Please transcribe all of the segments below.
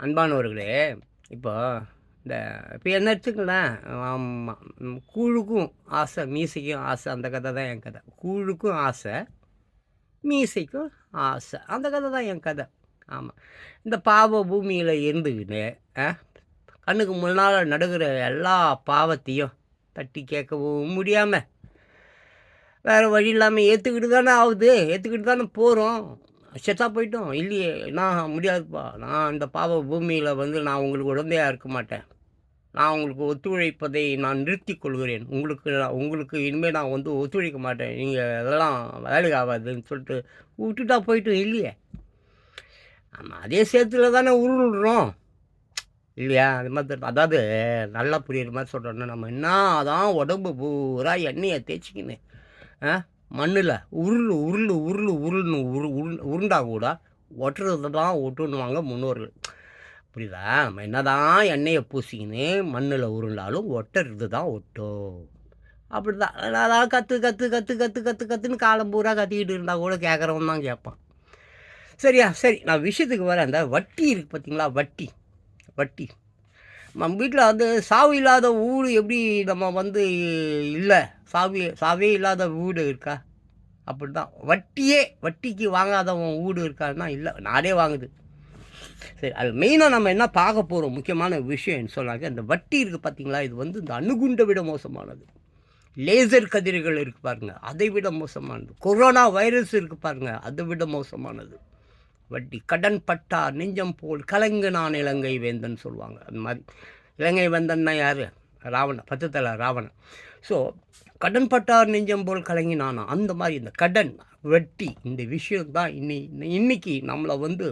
அன்பானவர்களே இப்போ இந்த இப்போ என்ன எடுத்துக்கலாம் ஆமாம் கூழுக்கும் ஆசை மீசைக்கும் ஆசை அந்த கதை தான் என் கதை. கூழுக்கும் ஆசை மீசைக்கும் ஆசை அந்த கதை தான் என் கதை. ஆமாம் இந்த பாவ பூமியில் இருந்துக்கிட்டு கண்ணுக்கு முன்னால் நடுகிற எல்லா பாவத்தையும் தட்டி கேட்கவும் முடியாமல் வேறு வழி இல்லாமல் ஏற்றுக்கிட்டு தானே ஆகுது ஏற்றுக்கிட்டு தானே போகிறோம் செத்தா போயிட்டோம். இல்லையே நான் முடியாதுப்பா. நான் இந்த பாவ பூமியில் வந்து நான் உங்களுக்கு உடந்தையாக இருக்க மாட்டேன். நான் உங்களுக்கு ஒத்துழைப்பதை நான் நிறுத்தி கொள்கிறேன். உங்களுக்கு நான் உங்களுக்கு இனிமேல் நான் வந்து ஒத்துழைக்க மாட்டேன். நீங்கள் அதெல்லாம் வேலைக்கு ஆகாதுன்னு சொல்லிட்டு விட்டுட்டா போயிட்டோம் இல்லையே? ஆமாம் அதே சேர்த்துல தானே உருள்றோம். இல்லையா? அது மாதிரி அதாவது நல்லா புரியுற மாதிரி சொல்கிறோன்னா நம்ம என்ன அதான் உடம்பு பூரா எண்ணெயை தேய்ச்சிக்கின்னு ஆ? மண்ணில் உருள் உருள் உருள் உருள்னு உரு உரு உருண்டா கூட ஒட்டுறது தான் ஒட்டுன்னுவாங்க முன்னோர்கள். புரியுதா? நம்ம என்ன தான் எண்ணெயை பூசிக்கின்னு மண்ணில் உருண்டாலும் ஒட்டுறது தான் ஒட்டும் அப்படி தான் அதாவது கற்று கற்று கற்று கற்று கற்று கற்றுன்னு காலம் பூரா கத்திக்கிட்டு இருந்தால் கூட கேட்குறவன் தான் கேட்பான் சரியா? சரி நான் விஷயத்துக்கு வரேன் அந்த வட்டி இருக்குது பார்த்தீங்களா வட்டி. வட்டி. நம்ம வீட்டில் வந்து சாவு இல்லாத ஊர் எப்படி நம்ம வந்து இல்லை? சாவி சாவே இல்லாத வீடு இருக்கா? அப்படி தான் வட்டியே வட்டிக்கு வாங்காதவன் வீடு இருக்கான்னா இல்லை நாடே வாங்குது. சரி அது மெயினாக நம்ம என்ன பார்க்க போகிறோம் முக்கியமான விஷயம்னு சொன்னாங்க இந்த வட்டி இருக்குது பார்த்தீங்களா இது வந்து இந்த அணுகுண்டை விட மோசமானது. லேசர் கதிர்கள் இருக்குது பாருங்கள் அதை விட மோசமானது. கொரோனா வைரஸ் இருக்குது பாருங்கள் அதை விட மோசமானது. வட்டி கடன் பட்டா நெஞ்சம் போல் கலங்குனான் இலங்கை வேந்தன் சொல்லுவாங்க. அந்த மாதிரி. இலங்கை வேந்தன்னா யார்? ராவணன் பத்து தலை ராவணன். ஸோ கடன்பட்டார் நெஞ்சம் போல் கலங்கினானா? அந்த மாதிரி இந்த கடன் வட்டி இந்த விஷயம் தான் இன்னி இன்னைக்கு நம்மளை வந்து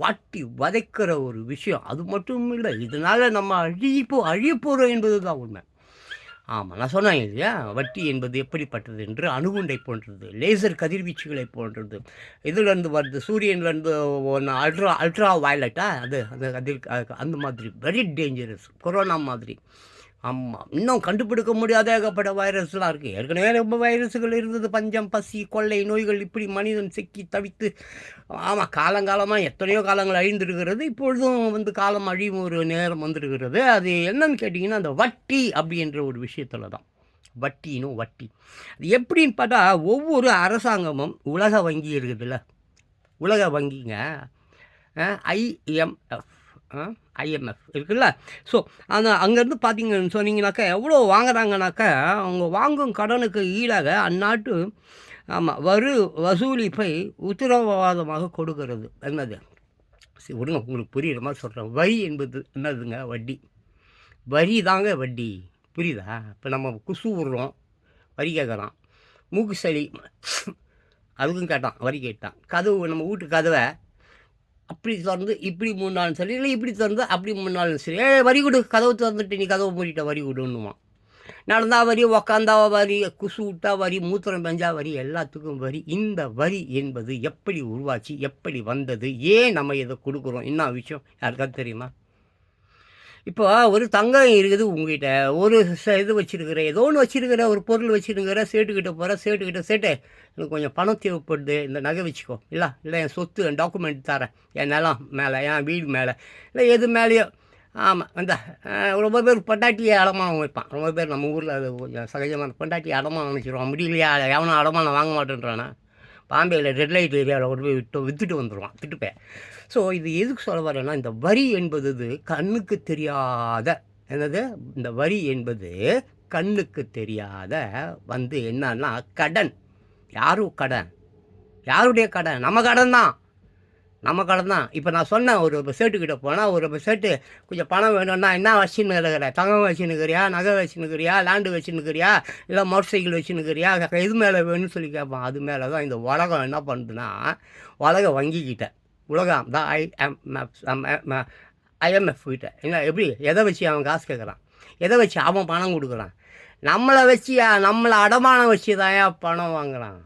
வாட்டி வதைக்கிற ஒரு விஷயம். அது மட்டும் இல்லை இதனால் நம்ம அழிப்போ அழியப்போகிறோம் என்பது தான் உண்மை. ஆமாம் நான் சொன்னேன் இல்லையா? வட்டி என்பது எப்படிப்பட்டது என்று? அணுகுண்டை போன்றது லேசர் கதிர்வீச்சுகளை போன்றது. இதுலேருந்து வருது சூரியன்லேருந்து ஒன்று அல்ட்ரா அல்ட்ரா வயலட்டா? அது அது கதிர் அந்த மாதிரி வெரி டேஞ்சரஸ் கொரோனா மாதிரி. ஆமாம் இன்னும் கண்டுபிடிக்க முடியாத ஏகப்பட்ட வைரஸ்லாம் இருக்குது ஏற்கனவே ரொம்ப வைரஸுகள் இருந்தது. பஞ்சம் பசி கொள்ளை நோய்கள் இப்படி மனிதன் சிக்கி தவித்து. ஆமாம் காலங்காலமாக எத்தனையோ காலங்கள் அழிந்திருக்கிறது. இப்பொழுதும் வந்து காலம் அழியும் ஒரு நேரம் வந்திருக்கிறது. அது என்னன்னு கேட்டிங்கன்னா அந்த வட்டி அப்படின்ற ஒரு விஷயத்தில் தான். வட்டினும் வட்டி. அது எப்படின்னு பார்த்தா ஒவ்வொரு அரசாங்கமும் உலக வங்கி இருக்குதுல்ல. உலக வங்கிங்க ஐஎம்எஃப் ஐஎம்எஃப் இருக்குல்ல? ஸோ அந்த அங்கேருந்து பார்த்தீங்கன்னு சொன்னீங்கனாக்கா எவ்வளோ வாங்குறாங்கனாக்கா அவங்க வாங்கும் கடனுக்கு ஈடாக அந்நாட்டு ஆமாம் வரு வசூலிப்பை உத்தரவாதமாக கொடுக்கிறது. என்னது? சரி விடுங்க உங்களுக்கு புரியுற மாதிரி சொல்கிறேன் வரி என்பது என்னதுங்க? வட்டி. வரி தாங்க வட்டி. புரியுதா? இப்போ நம்ம குசு விடுறோம். வரி கேட்குறான் மூக்கு சளி. அதுக்கும் கேட்டான் வரி கேட்டான். கதவு நம்ம வீட்டு கதவை அப்படி திறந்து இப்படி மூணு நாள் சரி இல்லை இப்படி திறந்து அப்படி மூணாலும் சரி. ஏ வரி கொடு. கதவு திறந்துட்டு நீ கதவு மூடிட்ட வரி கொடுன்னுவான். நடந்தா வரி உக்காந்தா வரி குசு விட்டா வரி மூத்திரம் பெஞ்சா வரி எல்லாத்துக்கும் வரி. இந்த வரி என்பது எப்படி உருவாச்சு எப்படி வந்தது ஏன் நம்ம இதை கொடுக்குறோம்? என்ன விஷயம்? யாருக்காவது தெரியுமா? இப்போ ஒரு தங்கம் இருக்குது உங்ககிட்ட. ஒரு ச- இது வச்சிருக்கிற ஏதோ ஒன்று வச்சிருக்கிற ஒரு பொருள் வச்சிருக்கிற சேட்டுக்கிட்ட போகிற சேட்டுக்கிட்ட சேட்டு. எனக்கு கொஞ்சம் பணம் தேவைப்படுது. இந்த நகை வச்சுக்கோ. இல்லை இல்லை என் சொத்து என் டாக்குமெண்ட் தரேன். என் நிலம் மேலே என் வீடு மேலே. இல்லை எது மேலேயோ. ஆமாம் அந்த ரொம்ப பேர் பொண்டாட்டியை அடமானம் வைப்பான். ரொம்ப பேர் நம்ம ஊரில் அது கொஞ்சம் சகஜமான பொண்டாட்டியை அடமானம் நினச்சிடுவான் முடியலையா? எவனும் அடமானம் வாங்க மாட்டேன்றானா? பாம்பேயில் ரெட் லைட் ஏரியாவில் கொண்டு போய் விட்டு விற்றுட்டு வந்துடுவான் திட்டுப்பேன். ஸோ இது எதுக்கு சொல்ல வரேன்னா இந்த வரி என்பது இது கண்ணுக்கு தெரியாத என்னது? இந்த வரி என்பது கண்ணுக்கு தெரியாத வந்து என்னன்னா கடன். யாரும் கடன்? யாருடைய கடன்? நம்ம கடன் தான். நம்ம கடன் தான் இப்போ நான் சொன்னேன் ஒரு சேட்டுக்கிட்ட போனால் ஒரு சேட்டு கொஞ்சம் பணம் வேணும்னா என்ன வச்சுன்னு இருக்கிற தங்கம் வச்சுன்னுக்கிறியா நகை வச்சுன்னுக்கிறியா லேண்டு வச்சுன்னுக்கிறியா இல்லை மோட்டர் சைக்கிள் வச்சுன்னுக்கிறியா இது மேலே வேணும்னு சொல்லி கேட்பான். அது மேலே தான் இந்த உலகம் என்ன பண்ணுதுன்னா உலக வங்கிக்கிட்ட உலகம் தான் ஐ எம் ஐஎம்எஃப் கிட்ட. என்ன எப்படி எதை வச்சு அவன் காசு கேட்குறான்? எதை வச்சு அவன் பணம் கொடுக்குறான்? நம்மளை வச்சு நம்மளை அடமானம் வச்சு தான் பணம் வாங்குறான்?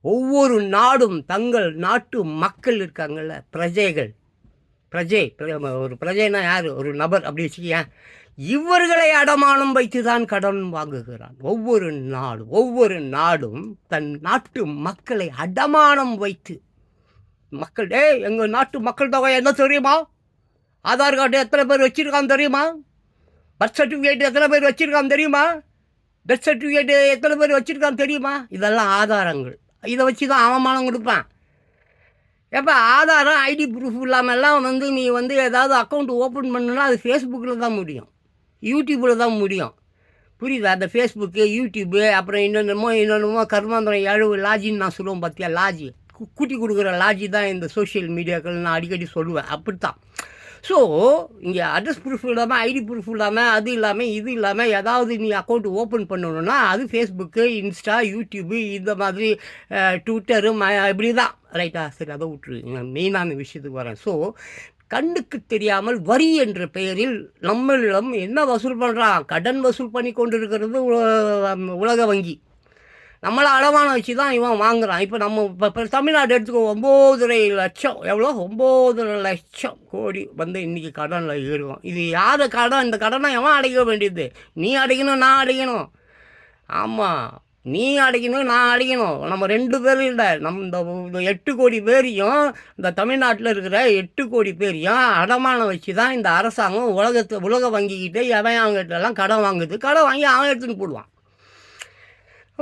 ஒவ்வொரு நாடும் தங்கள் நாட்டு மக்கள் இருக்காங்கல்ல பிரஜைகள். பிரஜை ஒரு பிரஜைனா யார்? ஒரு நபர் அப்படி வச்சுக்கியா இவர்களை அடமானம் வைத்து தான் கடன் வாங்குகிறான். ஒவ்வொரு நாடும் ஒவ்வொரு நாடும் தன் நாட்டு மக்களை அடமானம் வைத்து மக்கள் டேய் எங்கள் நாட்டு மக்கள் தொகை என்ன தெரியுமா? ஆதார் கார்டு எத்தனை பேர் வச்சுருக்கான்னு தெரியுமா? பர்த் சர்டிஃபிகேட் எத்தனை பேர் வச்சுருக்கான்னு தெரியுமா? டெத் சர்டிஃபிகேட் எத்தனை பேர் வச்சுருக்கான்னு தெரியுமா? இதெல்லாம் ஆதாரங்கள். இதை வச்சு தான் அவமானம் கொடுப்பேன். எப்போ ஆதாரம் ஐடி ப்ரூஃப் இல்லாமல்லாம் வந்து நீ வந்து ஏதாவது அக்கௌண்ட் ஓப்பன் பண்ணுன்னா அது ஃபேஸ்புக்கில் தான் முடியும். யூடியூப்பில் தான் முடியும். புரியுதா? அந்த ஃபேஸ்புக்கு யூடியூப்பு அப்புறம் இன்னொன்றுமோ இன்னொன்றுமோ கர்மாந்திரம் எழுவு லாஜின்னு நான் சொல்லுவேன் பார்த்தியா லாஜி கூட்டி கொடுக்குற லாஜி தான் இந்த சோஷியல் மீடியாக்கள் நான் அடிக்கடி சொல்லுவேன். அப்படித்தான். ஸோ இங்கே அட்ரஸ் ப்ரூஃப் இல்லாமல் ஐடி ப்ரூஃப் இல்லாமல் அது இல்லாமல் இது இல்லாமல் ஏதாவது நீ அக்கௌண்ட் ஓப்பன் பண்ணணும்னா அது ஃபேஸ்புக்கு இன்ஸ்டா யூடியூப்பு இந்த மாதிரி ட்விட்டரு ம இப்படி தான் ரைட்டா சரி அதை விட்டுரு மெயினான விஷயத்துக்கு வரேன். ஸோ கண்ணுக்கு தெரியாமல் வரி என்ற பெயரில் நம்மளிடம் என்ன வசூல் பண்ணுறான் கடன் வசூல் பண்ணி கொண்டிருக்கிறது உலக வங்கி. நம்மளை அடமானம் வச்சு தான் இவன் வாங்குறான். இப்போ நம்ம இப்போ இப்போ தமிழ்நாடு எடுத்துக்கோ ஒம்போதரை லட்சம். எவ்வளோ? ஒம்போதரை லட்சம் கோடி வந்து இன்றைக்கி கடனில் இருக்கும் இது யார் கடன்? இந்த கடனை எவன் அடைக்க வேண்டியது? நீ அடைக்கணும் நான் அடைக்கணும். ஆமாம் நீ அடைக்கணும் நான் அடைக்கணும். நம்ம ரெண்டு பேரும் இல்லை. நம்ம இந்த இந்த எட்டு கோடி பேரையும் இந்த தமிழ்நாட்டில் இருக்கிற எட்டு கோடி பேரையும் அடமானம் வச்சு தான் இந்த அரசாங்கம் உலகத்தை உலக வங்கிக்கிட்டே எவன் அவங்ககிட்டலாம் கடன் வாங்குது? கடன் வாங்கி அவன் எடுத்துன்னு போடுவான்.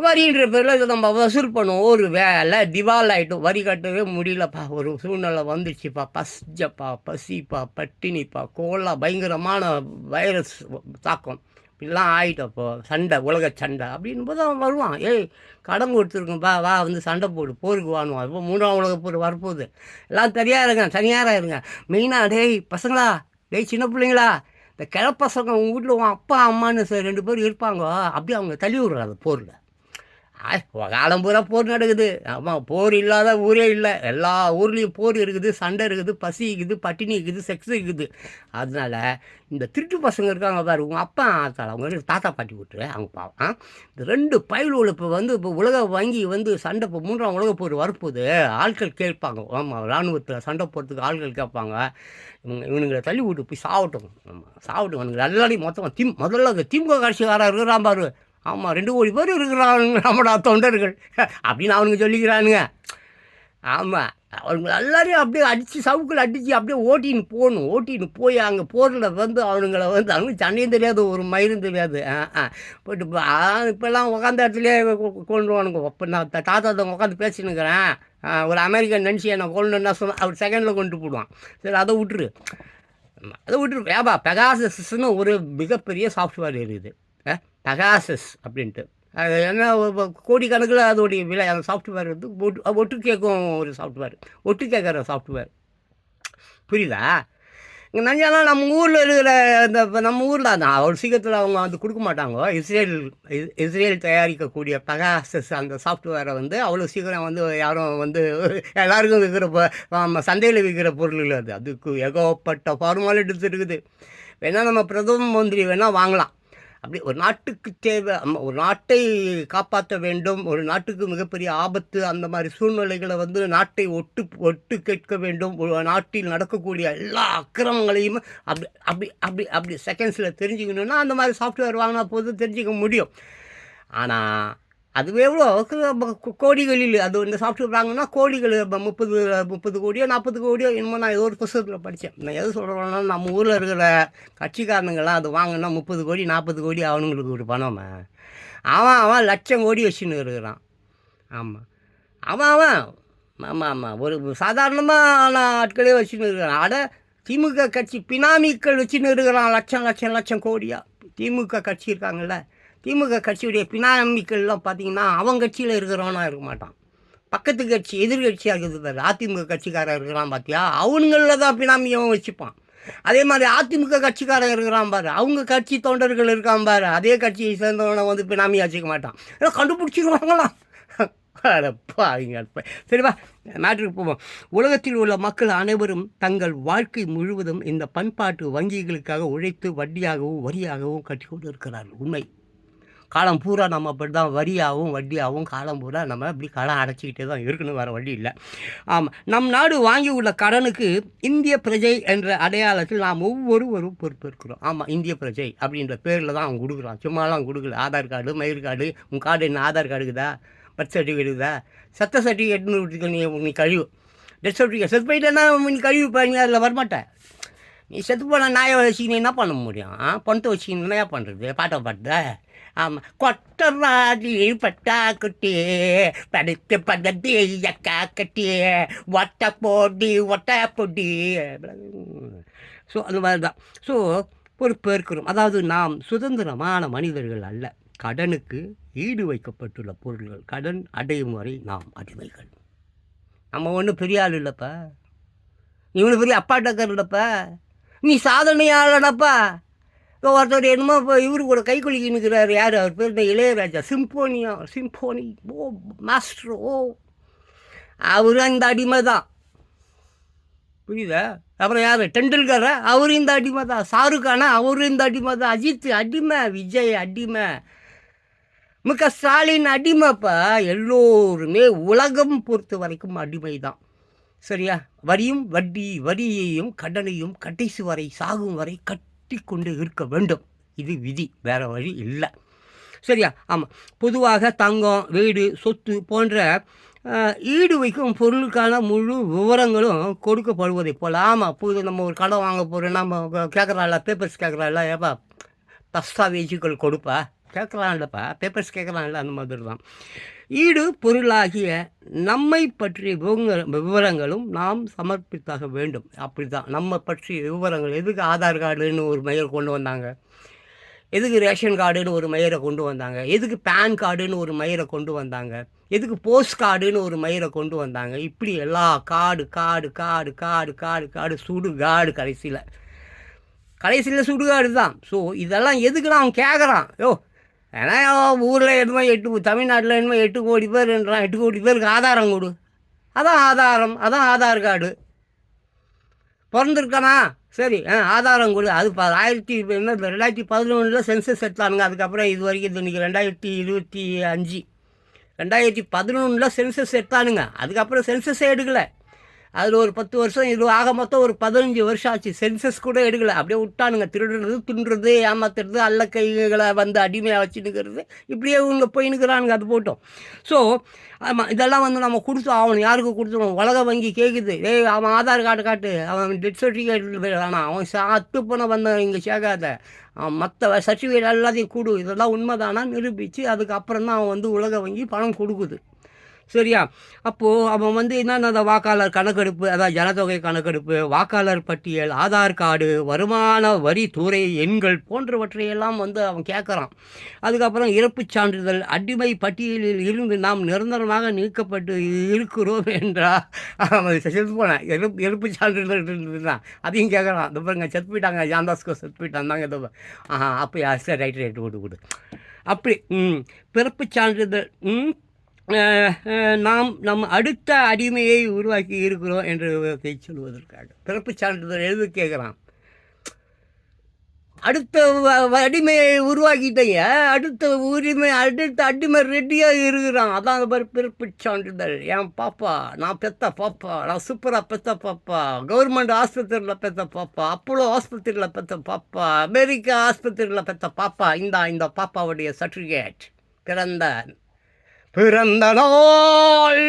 வரின்ற பேரில் இதை நம்ம வசூல் பண்ணுவோம். ஒரு வேலை திவால் ஆகிட்டோம் வரி கட்டவே முடியலப்பா. ஒரு சூழ்நிலை வந்துடுச்சுப்பா பசிச்சப்பா பசிப்பா பட்டினிப்பா கோலா பயங்கரமான வைரஸ் தாக்கம். இப்படிலாம் ஆகிட்டப்போ சண்டை உலக சண்டை அப்படின் போது அவன் வருவான். ஏய் கடன் கொடுத்துருக்கும்பா வா வந்து சண்டை போடு போருக்கு வாணுவான் இப்போ மூணாம் உலக போர் வரப்போகுது. எல்லாம் தனியாக இருங்க தனியாக இருங்க. மெயினாக டேய் பசங்களா டேய் சின்ன பிள்ளைங்களா இந்த கிழப்பசங்க உங்கள் வீட்டில் உன் அப்பா அம்மான்னு ரெண்டு பேர் இருப்பாங்க அப்படியே அவங்க தள்ளி விடுறாங்க போரில். காலம் பூரா போர் நடக்குது. ஆமாம் போர் இல்லாத ஊரே இல்லை. எல்லா ஊர்லேயும் போர் இருக்குது சண்டை இருக்குது பசி இருக்குது பட்டினி இருக்குது செக்ஸ் இருக்குது. அதனால இந்த திருட்டு பசங்க இருக்காங்க பாரு உங்கள் அப்பா ஆத்தாள் அவங்க தாத்தா பாட்டி விட்டுரு அவங்க பாவம் ஆ? இந்த ரெண்டு பயலுகள் இப்போ வந்து இப்போ உலக வங்கி வந்து சண்டை இப்போ மூன்றாம் உலக போர் வரப்போகுது. ஆட்கள் கேட்பாங்க. ஆமாம் இராணுவத்தில் சண்டை போகிறதுக்கு ஆட்கள் கேட்பாங்க. இவங்க இவனுங்களை தள்ளி விட்டு போய் சாவட்டும். ஆமாம் சாவட்டும். அவனுக்கு எல்லாரையும் மொத்தமாக திம் முதல்ல அந்த திமுக கட்சிக்காரர் இருக்கிறான் பாரு. ஆமாம் ரெண்டு கோடி பேர் இருக்கிறாங்க நம்மடா தொண்டர்கள். அப்படின்னு அவனுங்க சொல்லிக்கிறானுங்க. ஆமாம் அவனுங்க எல்லாரையும் அப்படியே அடித்து சவுக்கில் அடித்து அப்படியே ஓட்டின்னு போகணும். ஓட்டின்னு போய் அங்கே போரில் வந்து அவனுங்களை வந்து அவனுக்கு சண்டையும் தெரியாது ஒரு மயிரும் தெரியாது. ஆ ஆ. போயிட்டு இப்போல்லாம் உட்காந்த இடத்துலையே கொ- கொ- கொண்டுருவானுங்க. இப்போ நான் தாத்தா தான் உட்காந்து பேசினுக்கிறேன் ஒரு அமெரிக்கன் நினச்சி என்னை கொள்ளணுன்னா சொன்ன அவர் செகண்டில் கொண்டு போடுவான் சரி அதை விட்டுரு. அதை விட்டுரு. ஏபா பெகாசஸ்னு ஒரு மிகப்பெரிய சாஃப்ட்வேர் இருக்குது. பெகாசஸ் அப்படின்ட்டு. அது என்ன கோடிக்கணக்கில் அதோடைய விலை அந்த சாஃப்ட்வேர் வந்து ஒட்டு ஒட்டு கேட்கும் ஒரு சாஃப்ட்வேர் ஒட்டு கேட்குற சாஃப்ட்வேர் புரியுதா? இங்கே நஞ்சாலாம் நம்ம ஊரில் இருக்கிற இந்த நம்ம ஊரில் தான் அவ்வளோ சீக்கிரத்தில் அவங்க வந்து கொடுக்க மாட்டாங்க. இஸ்ரேல் இஸ்- இஸ்ரேல் தயாரிக்கக்கூடிய பெகாசஸ் அந்த சாஃப்ட்வேரை வந்து அவ்வளோ சீக்கிரம் வந்து யாரும் வந்து எல்லாருக்கும் விற்கிற சந்தையில் விற்கிற பொருள் இல்லை அது. அதுக்கு ஏகப்பட்ட ஃபார்மாலிட்டிஸ் இருக்குது. வேணால் நம்ம பிரதம மந்திரி வேணால் வாங்கலாம். அப்படி ஒரு நாட்டுக்கு தேவை ஒரு நாட்டை காப்பாற்ற வேண்டும் ஒரு நாட்டுக்கு மிகப்பெரிய ஆபத்து அந்த மாதிரி சூழ்நிலைகளை வந்து நாட்டை ஒட்டு ஒட்டு கேட்க வேண்டும். ஒரு நாட்டில் நடக்கக்கூடிய எல்லா அக்கிரமங்களையும் அப்படி அப்படி அப்படி அப்படி செகண்ட்ஸில் தெரிஞ்சுக்கணுன்னா அந்த மாதிரி சாஃப்ட்வேர் வாங்கினா போது தெரிஞ்சுக்க முடியும். ஆனால் அதுவே எவ்வளோ? கோடிகளில் அது இந்த சாஃப்ட்வேர் வாங்கினா கோடிகள் முப்பது முப்பது கோடியோ நாற்பது கோடியோ என்னமோ நான் ஏதோ ஒரு புத்தகத்தில் படித்தேன் நான் எது சொல்கிறேன்னா நம்ம ஊரில் இருக்கிற கட்சிக்காரனுங்கெல்லாம் அது வாங்கினா முப்பது கோடி நாற்பது கோடி அவனுங்களுக்கு ஒரு பணம். அவன் அவன் லட்சம் கோடி வச்சுன்னு இருக்கிறான். ஆமாம் அவன் அவன் ஆமாம் ஆமாம் ஒரு சாதாரணமான ஆட்களே வச்சுன்னு இருக்கிறான். அட திமுக கட்சி பினாமிக்கள் வச்சுன்னு இருக்கிறான். லட்சம் லட்சம் லட்சம் கோடியாக திமுக கட்சி இருக்காங்கல்ல. திமுக கட்சியுடைய பினாமிக்கள்லாம் பார்த்தீங்கன்னா அவன் கட்சியில் இருக்கிறவனா இருக்க மாட்டான். பக்கத்து கட்சி எதிர்கட்சியாக இருக்குது பாரு அதிமுக கட்சிக்காரன் இருக்கிறான் பார்த்தியா அவனுங்களில் தான் பினாமியவன் வச்சுப்பான். அதே மாதிரி அதிமுக கட்சிக்காரன் இருக்கிறான் பாரு. அவங்க கட்சி தொண்டர்கள் இருக்கான் பாரு. அதே கட்சியை சேர்ந்தவனை வந்து பினாமி வச்சுக்க மாட்டான். ஏதோ கண்டுபிடிச்சிருவாங்களாம் சரிவா மேட்ருக்கு போவோம். உலகத்தில் உள்ள மக்கள் அனைவரும் தங்கள் வாழ்க்கை முழுவதும் இந்த பண்பாட்டு வங்கிகளுக்காக உழைத்து வட்டியாகவும் வரியாகவும் கட்டி கொண்டு இருக்கிறார்கள் உண்மை. காலம் பூரா நம்ம அப்படி தான் வரியாகவும் வட்டியாகவும் காலம் பூரா நம்ம இப்படி கடன் அடைச்சிக்கிட்டே தான் இருக்கணும் வேறு வழி இல்லை. ஆமாம் நம் நாடு வாங்கி உள்ள கடனுக்கு இந்திய பிரஜை என்ற அடையாளத்தில் நாம் ஒவ்வொருவரும் பொறுப்பேற்கிறோம் ஆமாம் இந்திய பிரஜை அப்படின்ற பேரில் தான் அவன் கொடுக்குறான் சும்மாலாம் கொடுக்கல. ஆதார் கார்டு மயிர் கார்டு உன் கார்டு என்ன ஆதார் கார்டு இருக்குதா? பர்த் சர்டிஃபிகேட் இருக்குதா? சத்த சர்டிஃபிகேட்னு விட்டுக்க நீ நீ கழிவு. டெத் சர்டிஃபிகேட் செத்து போயிட்டேன்னா நீ கழிவு பண்ணி அதில் வரமாட்டேன். நீ செத்து போன நாயை வச்சுக்கின்னு என்ன பண்ண முடியும்? ஆ பொண்ணை வச்சுக்கின்னு என்ன பண்ணுறது பாட்டை பாட்ட ஆமாம் கொட்டராஜி பட்டா குட்டி படித்து பதத்தி அக்கா கட்டி ஒட்ட போடி ஒட்ட பொடி ஸோ அந்த மாதிரி தான் ஸோ பொறுப்பேற்கிறோம் அதாவது நாம் சுதந்திரமான மனிதர்கள் அல்ல. கடனுக்கு ஈடு வைக்கப்பட்டுள்ள பொருள்கள். கடன் அடையும் வரை நாம் அடிமைகள். நம்ம ஒன்றும் பெரிய ஆள் இல்லைப்பா. நீ ஒன்றும் பெரிய அப்பாட்டக்கர் இல்லைப்பா. நீ சாதனையாளனப்பா. இப்போ ஒருத்தர் என்னமோ இப்போ இவரு கூட கை குலுக்கி நிற்கிறார். யார்? அவர் பேர் தான் இளையராஜா. சிம்போனியா சிம்போனி ஓ மாஸ்டர் ஓ. அவரு அந்த அடிமை தான். புரியுதா? அப்புறம் யார்? டெண்டுல்கரா? அவரு இந்த அடிமை தான். ஷாருக்கானா அவரு இந்த அடிமை தான். அஜித் அடிமை. விஜய் அடிமை. மிக்க ஸ்டாலின் அடிமைப்பா. எல்லோருமே உலகம் பொறுத்த வரைக்கும் அடிமை தான். சரியா? வரியும் வட்டி வரியையும் கடனையும் கடைசி வரை சாகும் வரை கட்டி கொண்டு இருக்க வேண்டும். இது விதி வேறு வழி இல்லை. சரியா? ஆமாம் பொதுவாக தங்கம் வீடு சொத்து போன்ற ஈடு வைக்கும் பொருளுக்கான முழு விவரங்களும் கொடுக்கப்படுவதை போல். ஆமாம் புது நம்ம ஒரு கடன் வாங்க போகிறோம் நம்ம கேட்குறாள் பேப்பர்ஸ் கேட்குறாள் ஏப்பா? தஸ்தாவேஜுகள் கொடுப்பா. கேட்குறான்லப்பா பேப்பர்ஸ் கேட்குறான்ல அந்த மாதிரி தான் ஈடு பொருளாகிய நம்மை பற்றிய விவரங்களும் நாம் சமர்ப்பித்தாக வேண்டும். அப்படி தான் நம்ம பற்றிய விவரங்கள் எதுக்கு ஆதார் கார்டுன்னு ஒரு மையர் கொண்டு வந்தாங்க? எதுக்கு ரேஷன் கார்டுன்னு ஒரு மயிரை கொண்டு வந்தாங்க? எதுக்கு பேன் கார்டுன்னு ஒரு மயிரை கொண்டு வந்தாங்க? எதுக்கு போஸ்ட் கார்டுன்னு ஒரு மயிரை கொண்டு வந்தாங்க? இப்படி எல்லா காடு காடு காடு காடு காடு காடு சுடுகாடு கடைசியில். கடைசியில் சுடுகாடு தான். ஸோ இதெல்லாம் எதுக்குன்னு அவன் கேட்குறான் யோ ஏன்னா ஊரில் என்னமோ எட்டு தமிழ்நாட்டில் என்னமோ எட்டு கோடி பேர் என்றான் எட்டு கோடி பேருக்கு ஆதாரம் கொடு. அதான் ஆதாரம் அதான் ஆதார் கார்டு. பிறந்திருக்கானா? சரி ஆ ஆதாரம் கொடு. அது ப ஆயிரத்தி என்ன ரெண்டாயிரத்தி பதினொன்றில் சென்சஸ் எடுத்தானுங்க. அதுக்கப்புறம் இது வரைக்கும் இது இன்றைக்கி ரெண்டாயிரத்தி இருபத்தி அஞ்சு. ரெண்டாயிரத்தி பதினொன்றில் சென்சஸ் எடுத்தானுங்க. அதுக்கப்புறம் சென்சஸே எடுக்கலை. அதில் ஒரு பத்து வருஷம் இது ஆக மொத்தம் ஒரு பதினஞ்சு வருஷம் ஆச்சு. சென்சஸ் கூட எடுக்கலை. அப்படியே விட்டானுங்க. திருடுறது துண்டுறது ஏமாத்துறது அல்ல கைகளை வந்து அடிமையாக வச்சுன்னுக்கிறது. இப்படியே இவங்க போயின்னுக்கிறானுங்க. அது போட்டோம். ஸோ ஆமாம் இதெல்லாம் வந்து நம்ம கொடுத்து ஆகணும். யாருக்கு கொடுத்துருவோம்? உலக வங்கி கேட்குது ஏய் அவன் ஆதார் கார்டு காட்டு. அவன் டெத் சர்டிஃபிகேட் வேணாம் அவன் சாத்து போன வந்தவன் இங்கே சேர்க்காத. அவன் மற்ற சர்டிஃபிகேட் எல்லாத்தையும் கொடு. இதெல்லாம் உண்மைதானா? நிரூபித்து அதுக்கப்புறம் தான் அவன் வந்து உலக வங்கி பணம் கொடுக்குது. சரியா? அப்போது அவன் வந்து என்னென்ன அந்த வாக்காளர் கணக்கெடுப்பு அதாவது ஜனத்தொகை கணக்கெடுப்பு வாக்காளர் பட்டியல் ஆதார் கார்டு வருமான வரி துறை எண்கள் போன்றவற்றையெல்லாம் வந்து அவன் கேட்குறான். அதுக்கப்புறம் இறப்புச் சான்றிதழ் அடிமை பட்டியலில் இருந்து நாம் நிரந்தரமாக நீக்கப்பட்டு இருக்கிறோம் என்றால் அவன் செத்து போனேன். இறப்பு இறப்புச் சான்றிதழ் இருந்ததுதான் அதையும் கேட்குறான். இந்த பாருங்க செத்து போயிட்டாங்க. ஜாந்தாஸ்கோ செத்து போயிட்டான்? இந்த ஆஹா அப்போ சரி ரைட் ரைட் விட்டு விடு அப்படி ம் சான்றிதழ் ம் நாம் நம் அடுத்த அடிமையை உருவாக்கி இருக்கிறோம் என்று விவரத்தை சொல்வதற்காக. பிறப்புச் சான்றிதழ் எழுதி கேட்குறான். அடுத்த வ- அடிமையை உருவாக்கிட்டீங்க. அடுத்த உரிமை அடுத்த அடிமை ரெடியாக இருக்கிறான். அதான் அந்த மாதிரி பிறப்புச் சான்றிதழ். என் பாப்பா நான் பெத்த பாப்பா நான் சூப்பராக பெத்த பாப்பா கவர்மெண்ட் ஆஸ்பத்திரியில் பெத்த பாப்பா அப்போலோ ஆஸ்பத்திரியில் பெத்த பாப்பா அமெரிக்கா ஆஸ்பத்திரியில் பெத்த பாப்பா இந்த இந்த பாப்பாவுடைய சர்டிஃபிகேட் பிறந்த பிறந்த நாள்.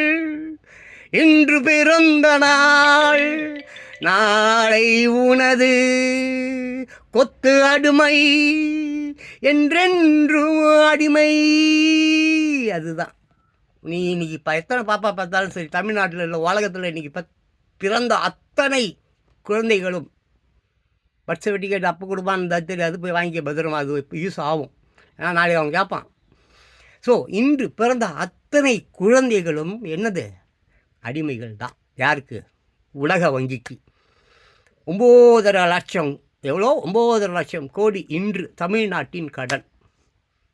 இன்று பிறந்த நாள். நாளை உனது கொத்து அடிமை என்றென்றும் அடிமை. அதுதான். நீ இன்னைக்கு இப்போ எத்தனை பாப்பா பார்த்தாலும் சரி தமிழ்நாட்டில் இல்லை உலகத்தில் இன்னைக்கு பத் பிறந்த அத்தனை குழந்தைகளும் பர்த் சர்டிஃபிகேட் அப்போ கொடுப்பான்னு தான் தெரியாது போய் வாங்கிக்க பத்திரமா அது இப்போ யூஸ் ஆகும். ஏன்னா நாளைக்கு அவன் கேட்பான் ஸோ இன்று பிறந்த அத்தனை குழந்தைகளும் என்னது? அடிமைகள் தான். யாருக்கு? உலக வங்கிக்கு. ஒம்போதரை லட்சம் எவ்வளோ? ஒம்போதரை லட்சம் கோடி இன்று தமிழ்நாட்டின் கடன்.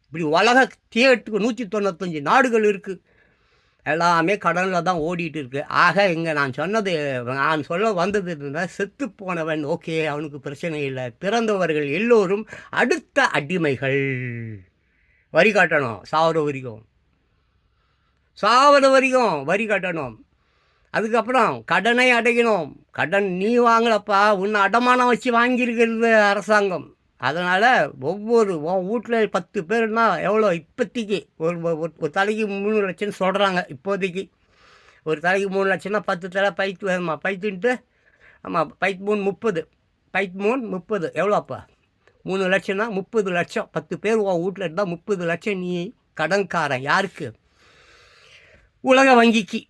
இப்படி உலக தியேட்டுக்கு நூற்றி தொண்ணூத்தஞ்சு நாடுகள் இருக்குது எல்லாமே கடனில் தான் ஓடிட்டு இருக்கு. ஆக இங்கே நான் சொன்னது நான் சொல்ல வந்தது இருந்தால் செத்து போனவன் ஓகே அவனுக்கு பிரச்சனை இல்லை. பிறந்தவர்கள் எல்லோரும் அடுத்த அடிமைகள். வரி கட்டணும். சாவர வரைக்கும் சாவர வரைக்கும் வரி கட்டணும். அதுக்கப்புறம் கடனை அடைக்கணும் கடன் நீ வாங்கலப்பா உன்னை அடமானம் வச்சு வாங்கியிருக்கிறது அரசாங்கம். அதனால் ஒவ்வொரு உன் வீட்டில் பத்து பேர்னா எவ்வளோ? இப்போதைக்கு ஒரு ஒரு தலைக்கு மூணு லட்சம்னு சொல்கிறாங்க இப்போதைக்கு. ஒரு தலைக்கு மூணு லட்சம்னா பத்து தலை பைத்து வேணுமா பைத்துன்ட்டு ஆமாம் பைத் மூணு முப்பது. பைத் மூணு முப்பது. எவ்வளோப்பா? மூணு லட்சம்னா முப்பது லட்சம். பத்து பேர் உன் வீட்டில் இருந்தால் முப்பது லட்சம் நீ கடன்காரன். யாருக்கு? உலக வங்கிக்கு.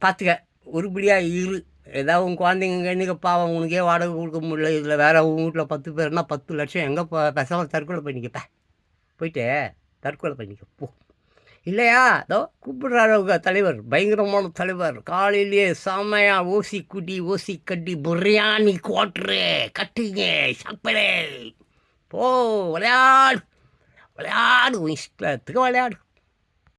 பார்த்துக்க உருப்படியாக இரு. ஏதாவது உன் குழந்தைங்க என்னங்க பாவம் உனக்கே வாடகை கொடுக்க முடியல. இதில் வேற உங்கள் வீட்டில் பத்து பேர்னா பத்து லட்சம் எங்கே போ தற்கொலை பண்ணிக்கப்ப போயிட்டு தற்கொலை பண்ணிக்க. போ. இல்லையா? அதோ கூப்பிடுறாரு அவங்க தலைவர். பயங்கரமான தலைவர். காலையிலேயே செமையா ஓசி குடி ஓசி கட்டி பிரியாணி குவாட்ரு கட்டுங்க சாப்பிடு Pô, olhar! Olhar o instante, olhar!